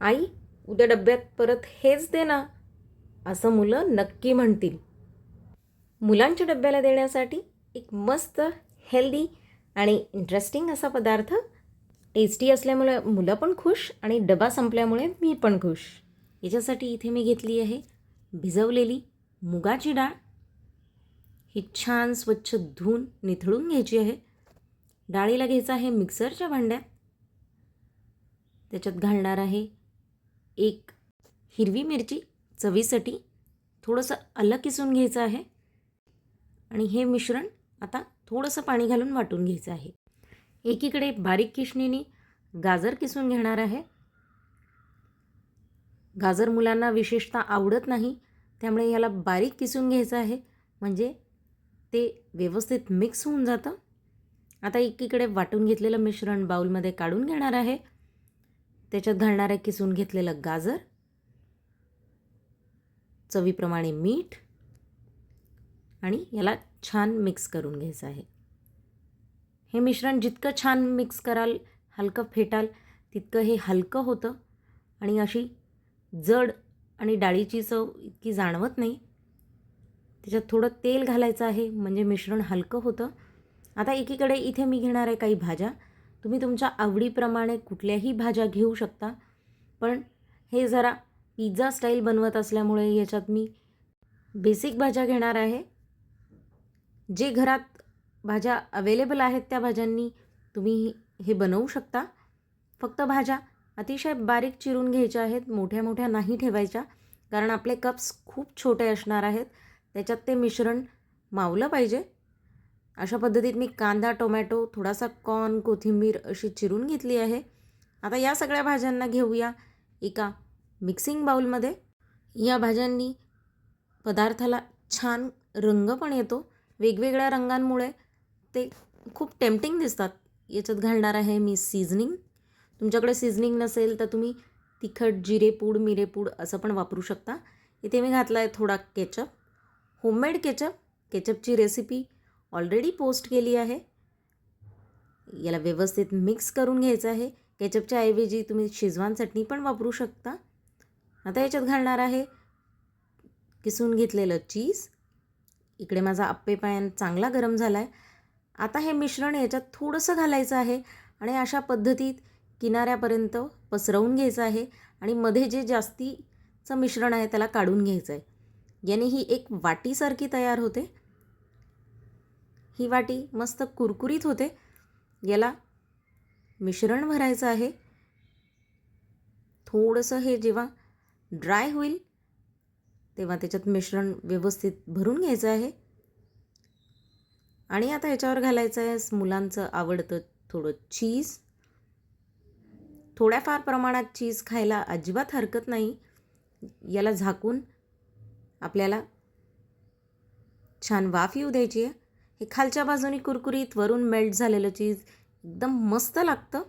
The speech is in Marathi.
आई उद्या डब्यात परत हेच दे ना असं मुलं नक्की म्हणतील. मुलांच्या डब्याला देण्यासाठी एक मस्त हेल्दी आणि इंटरेस्टिंग असा पदार्थ टेस्टी असल्यामुळे मुलं पण खुश आणि डबा संपल्यामुळे मी पण खुश. याच्यासाठी इथे मी घेतली आहे भिजवलेली मुगाची डाळ. ही छान स्वच्छ धुवून निथळून घ्यायची आहे. डाळीला घ्यायचं आहे मिक्सरच्या भांड्यात. त्याच्यात घालणार आहे एक हिरवी मिरची चवीसाठी थोडंसं आलं किसून घ्यायचं आहे. आणि हे मिश्रण आता थोडंसं पाणी घालून वाटून घ्यायचं आहे. एकीकडे बारीक किशणीने गाजर किसून घेणार आहे. गाजर मुलांना विशेषतः आवडत नाही त्यामुळे याला बारीक किसून घ्यायचं आहे. म्हणजे ते व्यवस्थित मिक्स होऊन जातं. आता एकीकडे वाटून घेतलेलं मिश्रण बाऊलमध्ये काढून घेणार आहे. त्याच्यात घालणार आहे किसून घेतलेलं गाजर चवीप्रमाणे मीठ आणि याला छान मिक्स करून घ्यायचं आहे. हे मिश्रण जितकं छान मिक्स कराल हलकं फेटाल तितकं हे हलकं होतं. आणि अशी जड आणि डाळीची चव इतकी जाणवत नाही. त्याच्यात थोडं तेल घालायचं आहे म्हणजे मिश्रण हलकं होतं. आता एकीकडे इथे मी घेणार आहे काही भाज्या. तुम्ही तुमच्या आवडीप्रमाणे कुठल्याही भाज्या घेऊ शकता. पण हे जरा पिझ्झा स्टाईल बनवत असल्यामुळे याच्यात मी बेसिक भाज्या घेणार आहे. जे घरात भाज्या अवेलेबल आहेत त्या भाज्यांनी तुम्ही हे बनवू शकता. फक्त भाज्या अतिशय बारीक चिरून घ्यायच्या आहेत मोठ्या मोठ्या नाही ठेवायच्या कारण आपले कप्स खूप छोटे असणार आहेत. त्याच्यात ते मिश्रण मावलं पाहिजे. अशा पद्धतीत मी कांदा टोमॅटो थोडासा कॉर्न कोथिंबीर अशी चिरून घेतली आहे. आता या सगळ्या भाज्यांना घेऊया एका मिक्सिंग बाऊलमध्ये या भाज्यांनी पदार्थाला छान रंग पण येतो. वेगवेगळ्या रंगांमुळे ते खूप टेम्पटिंग दिसतात. याच्यात घालणार आहे मी सीझनिंग तुमच्याकडे सीझनिंग नसेल तर तुम्ही तिखट जिरेपूड मिरेपूड असं पण वापरू शकता. इथे मी घातला आहे थोडा ketchup. Homemade ketchup. केचपची recipe already post केली आहे. याला व्यवस्थित मिक्स करून घ्यायचं आहे. केचपच्या ऐवजी तुम्ही शेजवान चटणी पण वापरू शकता. आता याच्यात घालणार आहे किसून घेतलेलं चीज इकडे माझा आप्पे पॅन चांगला गरम झाला आहे आता हे मिश्रण याच्यात थोडंसं घालायचं आहे आणि अशा पद्धतीत किनाऱ्यापर्यंत पसरवून घ्यायचं आहे आणि मध्ये जे जास्तीचं मिश्रण आहे त्याला काढून घ्यायचं आहे याने ही एक वाटीसारखी तयार होते. ही वाटी मस्त कुरकुरीत होते. याला मिश्रण भरायचं आहे. थोडंसं हे जेव्हा ड्राय होईल तेव्हा त्याच्यात मिश्रण व्यवस्थित भरून घ्यायचं आहे. आणि आता याच्यावर घालायचं आहे मुलांचं आवडतं थोडं चीज थोड्याफार प्रमाणात चीज खायला अजिबात हरकत नाही. याला झाकून आपल्याला छान वाफ येऊ द्यायची आहे. हे खालच्या बाजूनी कुरकुरीत वरून मेल्ट झालेलं चीज एकदम मस्त लागतं.